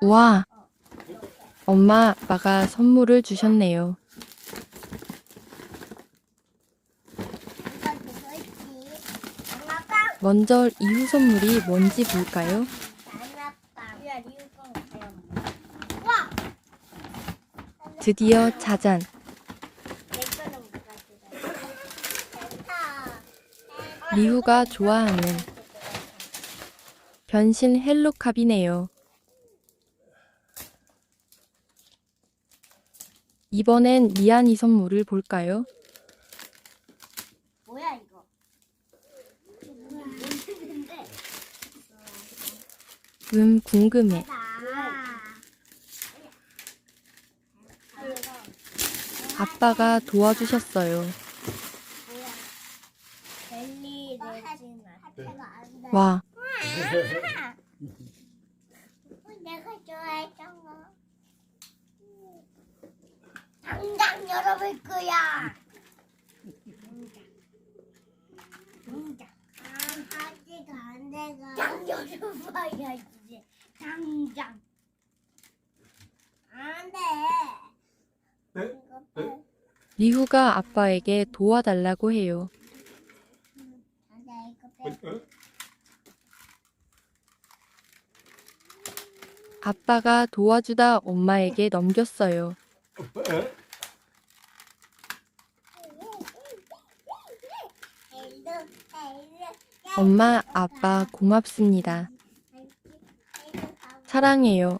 우와, 엄마, 아빠가 선물을 주셨네요. 먼저 이후 선물이 뭔지 볼까요? 드디어 자잔. 리후가 좋아하는 변신 헬로캅이네요. 이번엔 미안 이 선물을 볼까요? 뭐야 이거? 음, 궁금해. 아빠가 도와주셨어요. 젤 당장 열어볼 거야. 당장. 아직 안 돼가. 당 열어봐야지. 당장. 안 돼. 리후가 아빠에게 도와달라고 해요. 안 돼, 이거 빼. 아빠가 도와주다 엄마에게 넘겼어요. 엄마, 아빠 고맙습니다. 사랑해요.